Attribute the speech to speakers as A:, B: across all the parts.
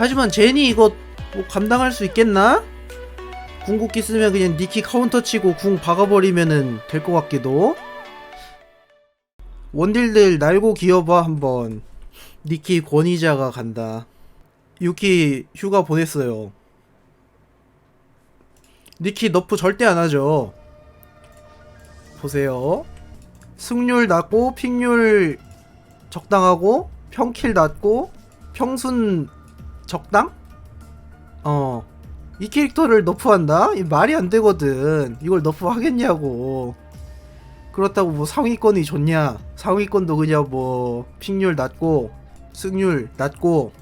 A: 하지만 제니 이거 뭐 감당할 수 있겠나? 궁극기 쓰면 그냥 니키 카운터 치고 궁 박아버리면은 될 것 같기도. 원딜들 날고 기어봐 한번. 니키 권위자가 간다. 유키 휴가 보냈어요. 니키 너프 절대 안 하죠. 보세요. 승률 낮고 픽률 적당하고 평킬 낮고 평순 적당? 어. 이 캐릭터를 너프한다? 이 말이 안 되거든. 이걸 너프하겠냐고. 그렇다고 뭐 상위권이 좋냐? 상위권도 그냥 뭐 픽률 낮고 승률 낮고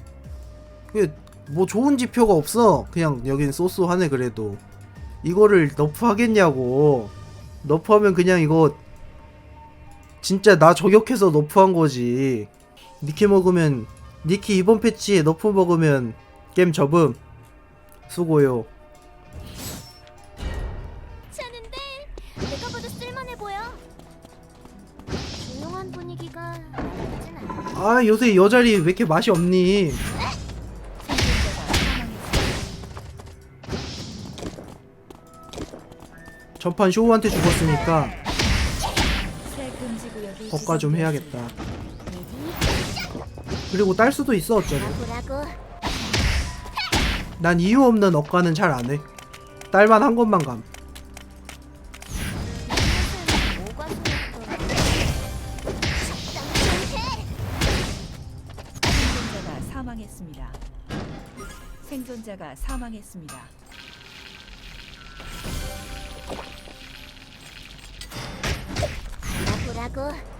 A: 뭐 좋은 지표가 없어. 그냥 여긴 소소하네 그래도. 이거를 너프하겠냐고. 너프하면 그냥 이거 진짜 나 저격해서 너프한 거지. 니키 먹으면 니키 이번 패치에 너프 먹으면 게임 접음. 수고요.
B: 괜찮은데 내가 봐도 쓸만해 보여. 조용한 분위기가 나쁘진 않아.
A: 아 요새 여자리 왜 이렇게 맛이 없니? 전판 쇼우한테 죽었으니까 법과 좀 해야겠다. 그리고 딸 수도 있어 어쩌면. 난 이유 없는 억가는 잘 안 해. 딸만 한 것만 감.
C: 생존자가 사망했습니다. 생존자가 사망했습니다.
B: 보라고.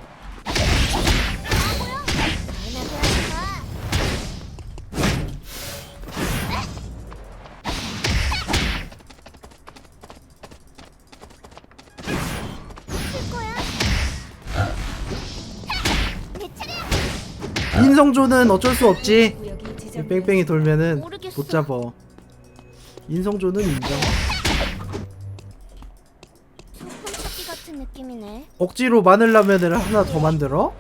A: 인성조는 어쩔 수 없지.
C: 이.
A: 뺑뺑이 돌면은. 못 잡어. 인성조는 인정. 억지로 마늘 라면을 하나 더 만들어?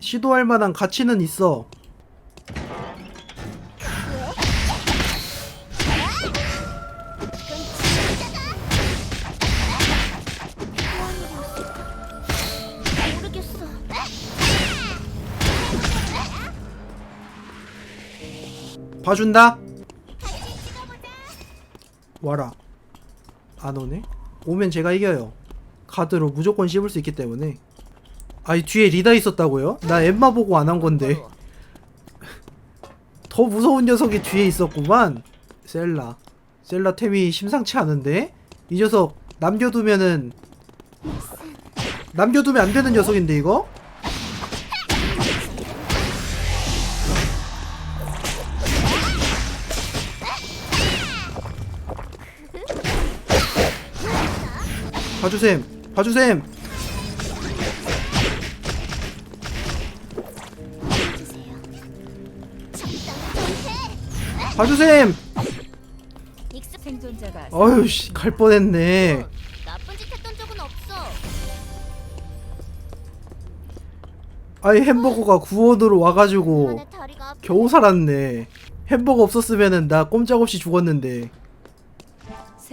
A: 시도할 만한 가치는 있어. 봐준다. 와라. 안 오네. 오면 제가 이겨요. 카드로 무조건 씹을 수 있기 때문에. 아이 뒤에 리다 있었다고요? 나 엠마 보고 안 한 건데. 더 무서운 녀석이 뒤에 있었구만. 셀라. 셀라 템이 심상치 않은데? 이 녀석 남겨두면은 남겨두면 안 되는 녀석인데 이거? 봐주셈 봐주셈. 봐주셈.
C: 생존자가
A: 어휴 씨갈 뻔했네
B: 나쁜 짓 했던 적은 없어.
A: 아이 햄버거가 구원으로 와가지고
B: 다리가.
A: 겨우 살았네 햄버거 없었으면은 나 꼼짝없이 죽었는데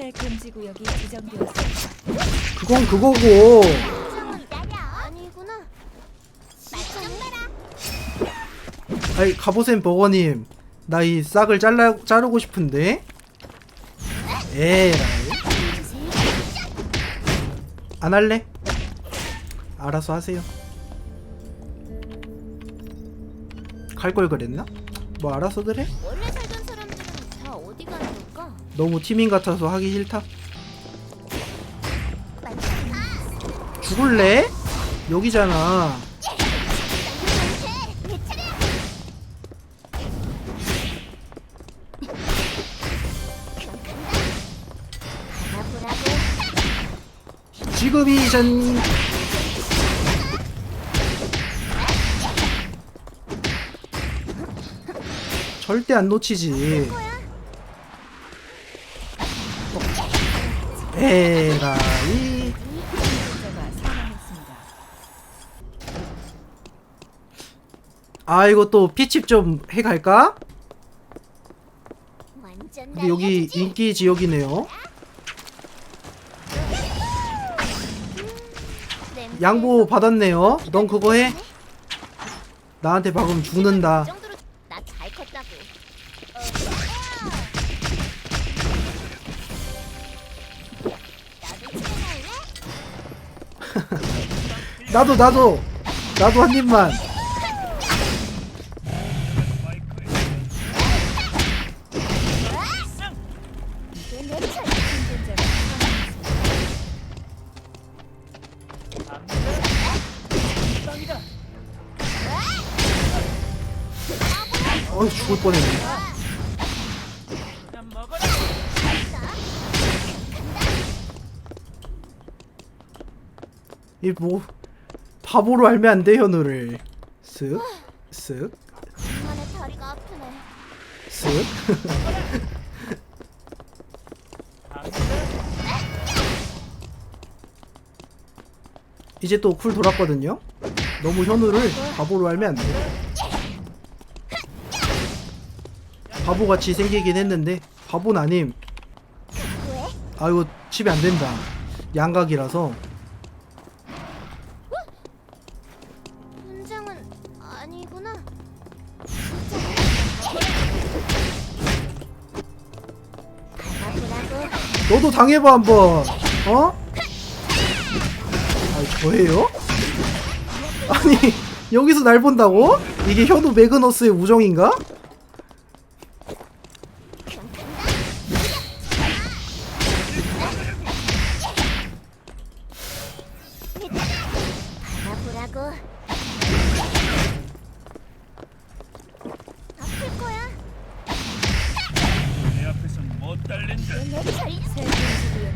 C: 새 금지 구역이 지정되었습니다.
A: 그건 그거고.
B: 아니구나.
A: 아이 가보셈 버거님 나 이 싹을 잘라 자르고 싶은데 에라이 안 할래? 알아서 하세요 갈 걸 그랬나? 뭐 알아서들 해? 너무 티민 같아서 하기 싫다 죽을래? 여기잖아. 지금이 전 절대 안 놓치지 에라이. 아 이거 또 피칩 좀 해갈까? 근데 여기? 인기 지역이네요 양보 받았네요 넌 그거 해 나한테 박으면 죽는다
B: 나도
A: 나도 나도 한 입만. 어이 죽을 뻔했네 이뭐 바보로 알면 안 돼 현우를 쓱 쓱,
B: 간만에 다리가 아프네.
A: 쓱. 이제 또 쿨 돌았거든요. 너무 현우를 바보로 알면 안 돼. 바보같이 생기긴 했는데 바보는 아님.
B: 왜?
A: 아 이거 집에 안 된다. 양각이라서 너도 당해봐 한번. 어? 아 저예요? 아니 여기서 날 본다고? 이게 현우 매그너스의 우정인가?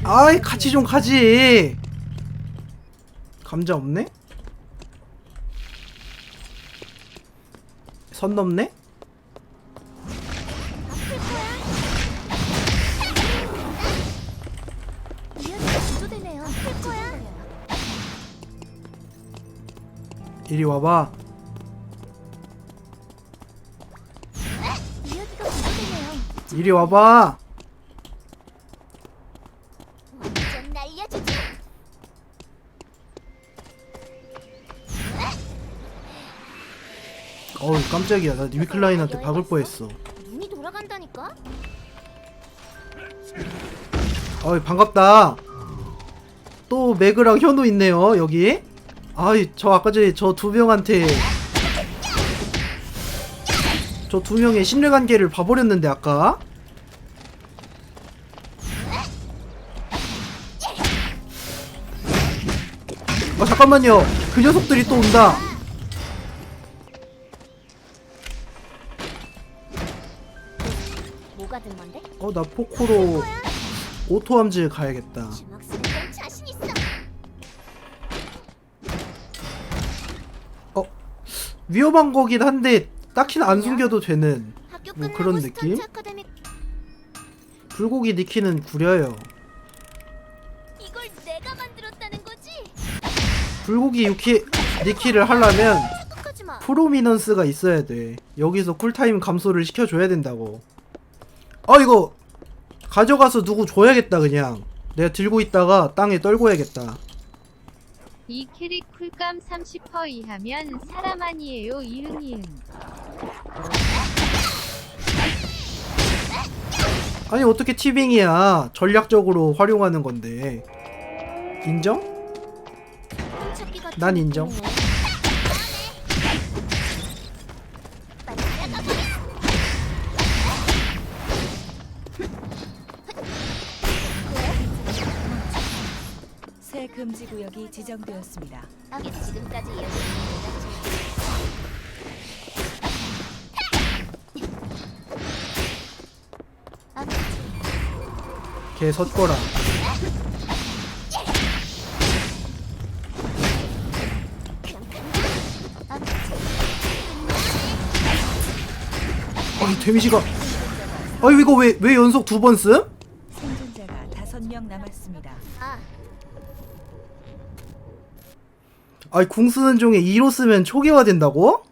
C: 아이
A: 같이 좀 가지. 감자 없네? 선 넘네? 이리 와봐. 이리 와봐. 깜짝이야. 나 리클라인한테 박을 뻔했어.
B: 눈이 돌아간다니까?
A: 어이 반갑다. 또 매그랑 현우 있네요 여기. 아이 저 아까 전에 저 두 명한테 저 두 명의 신뢰관계를 봐버렸는데 아까. 아 잠깐만요. 그 녀석들이 또 온다. 어 나 포코로 오토함즈 가야겠다.
B: 어
A: 위험한 거긴 한데 딱히는 안 숨겨도 되는 뭐 그런 느낌? 불고기 니키는 구려요. 불고기 유키 니키를 하려면. 프로미넌스가 있어야 돼. 여기서 쿨타임 감소를 시켜줘야 된다고. 아 이거 가져가서 누구 줘야겠다 그냥. 내가 들고 있다가 땅에 떨궈야겠다.
D: 이 캐릭 쿨감 30% 이하면 사람 아니에요 이응 이응
A: 아니 어떻게 티빙이야. 전략적으로 활용하는 건데. 인정? 난 인정.
C: 금지 구역이 지정되었습니다.
B: 여기 지금까지 이어진 아,
A: 걔 섰거라.
B: 아,
A: 아이 데미지가. 아이 이거 왜 왜 연속 두번 씀?
C: 생존자가 다섯 명 남았습니다.
B: 아,
A: 아이 궁 쓰는 중에 2로 쓰면 초기화 된다고?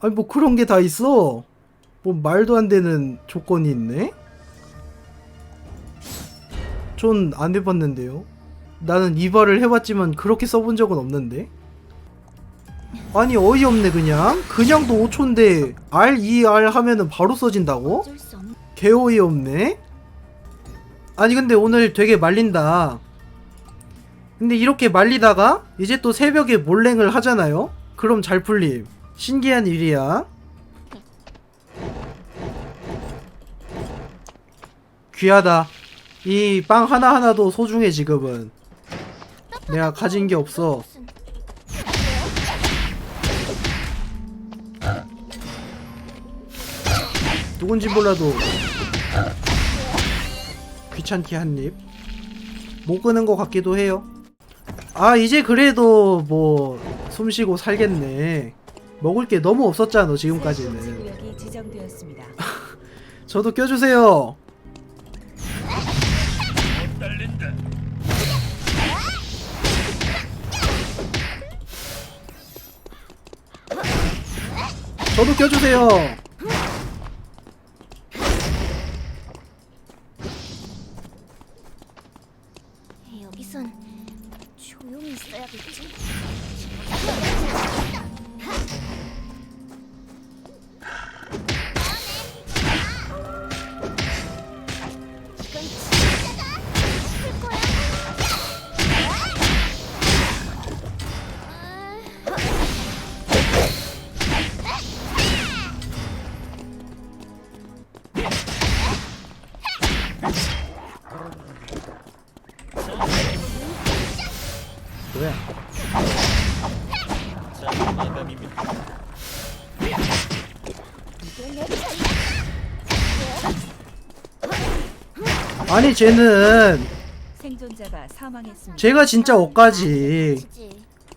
A: 아니 뭐 그런 게 다 있어 뭐 말도 안 되는 조건이 있네 전 안 해봤는데요 나는 이발을 해봤지만 그렇게 써본 적은 없는데 아니 어이없네 그냥 그냥도 5초인데 R, 2R 하면은 바로 써진다고?
B: 어쩔 수 없.
A: 개 어이없네 아니 근데 오늘 되게 말린다 근데 이렇게 말리다가 이제 또 새벽에 몰랭을 하잖아요. 그럼 잘 풀림. 신기한 일이야. 귀하다. 이 빵 하나하나도 소중해 지금은. 내가 가진 게 없어. 누군지 몰라도 귀찮게 한 입. 못 끄는 것 같기도 해요 아 이제 그래도 뭐 숨쉬고 살겠네 먹을 게 너무 없었잖아
C: 새
A: 지금까지는. 저도 껴주세요. 저도 껴주세요 아니 쟤는
C: 생존자가 사망했습니다.
A: 제가 진짜 억까지.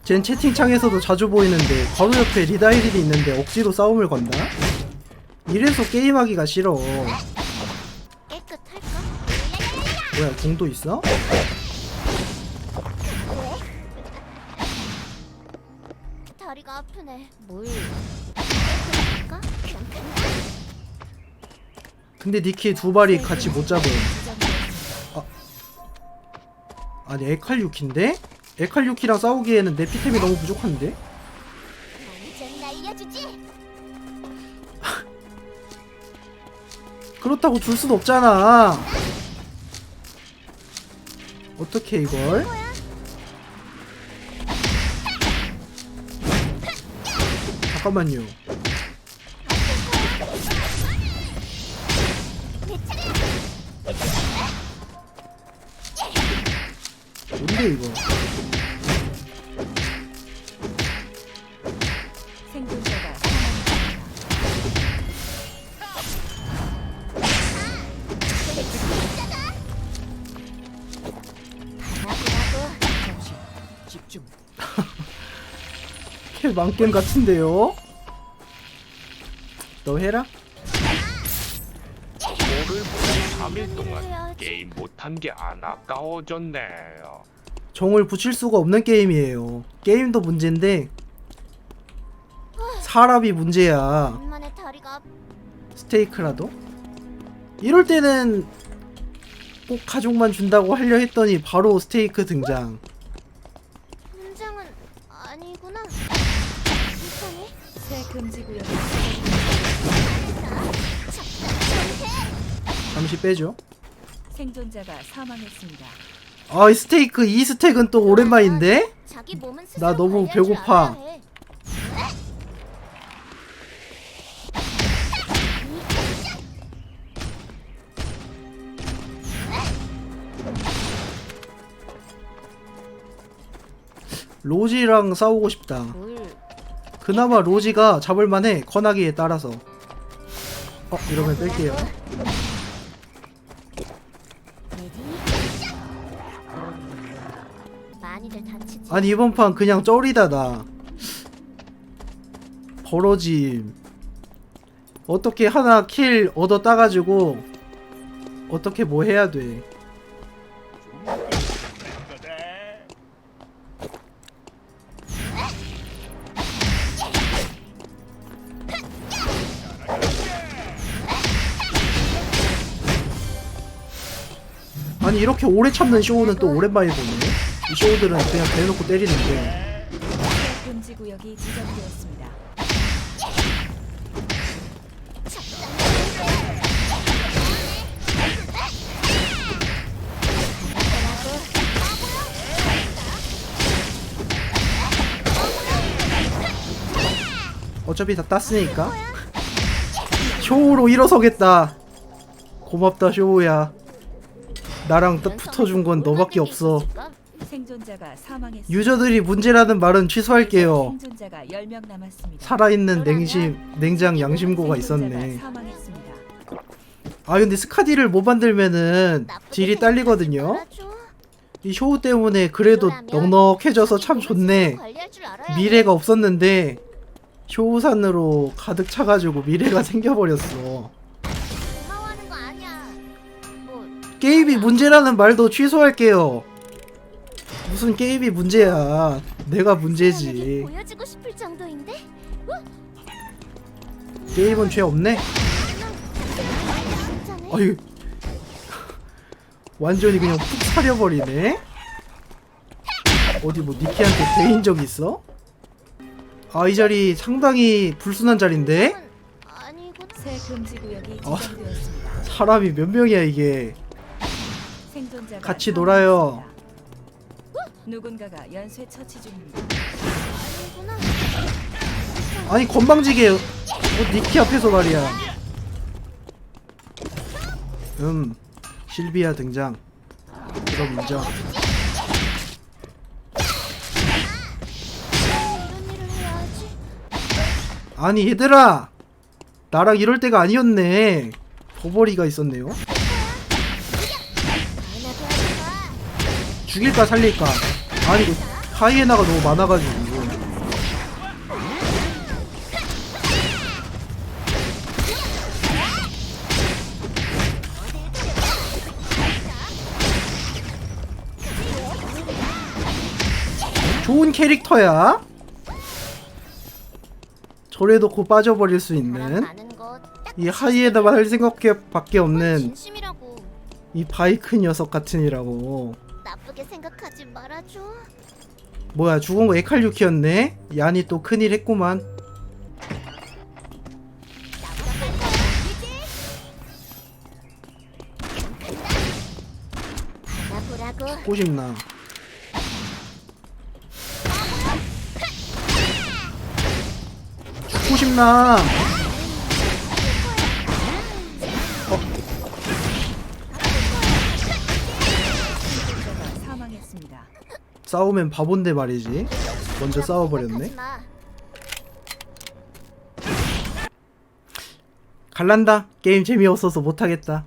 A: 쟨 채팅창에서도 자주 보이는데 바로 옆에 리다이들이 있는데 억지로 싸움을 건다? 이래서 게임하기가 싫어
B: 깨끗할까?
A: 뭐야 공도 있어?
B: 다리가 아프네. 뭘? 깨끗할까?
A: 근데 니키 두 발이 같이 못 잡음. 아니 에칼유키인데? 에칼유키랑 싸우기에는 내 피템이 너무 부족한데? 그렇다고 줄 순 없잖아 어떻게 이걸? 잠깐만요 뭔데 이거
C: 생존자가 사망했습니다.
A: 킬 망겜 같은데요? 너 해라?
E: 오를 보니 3일 동안. 게임 못한 게 안 아까워졌네요.
A: 정을 붙일 수가 없는 게임이에요. 게임도 문제인데 사람이 문제야. 스테이크라도? 이럴 때는 꼭 가족만 준다고 하려 했더니 바로 스테이크 등장.
B: 아니구나.
A: 잠시 빼죠.
C: 생존자가 사망했습니다.
A: 아, 이 스테이크 이 스택은 또 오랜만인데? 나 너무 배고파. 로지랑 싸우고 싶다.
B: 뭘?
A: 그나마 로지가 잡을만해. 커나기에 따라서. 어, 이러면 뺄게요. 아니 이번 판 그냥 쩔이다다. 벌어짐. 어떻게 하나 킬 얻어 따가지고 어떻게 뭐 해야 돼? 아니 이렇게 오래 참는 쇼는 또 오랜만에 보네. 이 쇼우들은 그냥 대놓고 때리는데.
C: 새 금지 구역이 지정되었습니다.
A: 어차피 다 땄으니까. 쇼우로 일어서겠다. 고맙다 쇼우야. 나랑 딱 붙어준 건 너밖에 없어
C: 생존자가 사망했습니다.
A: 유저들이 문제라는 말은 취소할게요
C: 생존자가 10명 남았습니다.
A: 살아있는 냉심 냉장 양심고가 있었네
C: 사망했습니다.
A: 아 근데 스카디를 못 만들면은 딜이 딸리거든요 이 쇼우 때문에 그래도 넉넉해져서 참 좋네 미래가 없었는데 쇼우산으로 가득 차가지고 미래가 생겨버렸어
B: 거 아니야. 뭐
A: 게임이 문제라는 말도 취소할게요 무슨 게임이 문제야 내가 문제지
B: 보여주고 싶을 정도인데.
A: 게임은 죄 없네. 아유 완전히 그냥 푹 사려버리네 어디 뭐 니키한테 대인 적 있어? 아 이 자리 상당히 불순한 자리인데.
C: 새 금지 구역이
A: 어.
C: 지정되었습니다.
A: 사람이 몇 명이야 이게
C: 생존자가
A: 같이 놀아요.
C: 누군가가 연쇄 처치 중입니다.
B: 아니
A: 건방지게. 어, 니키 앞에서 말이야. 음 실비아 등장. 그럼 인정.
B: 이런 일을 해야지.
A: 아니 얘들아! 나랑 이럴 때가 아니었네. 버버리가 있었네요. 죽일까 살릴까 아니 그 하이에나가 너무 많아가지고. 좋은 캐릭터야. 저래 놓고 빠져버릴 수 있는 이 하이에나만 할 생각밖에 없는.
B: 이
A: 바이크 녀석 같으니라고
B: 나쁘게 생각하지 말아줘.
A: 뭐야 죽은 거 에칼류키였네 얀이 또 큰일 했구만
B: 나보다. 받아보라고.
A: 꼬집나 싶나 싸우면 바본데 말이지. 먼저 싸워버렸네. 갈란다. 게임 재미없어서 못하겠다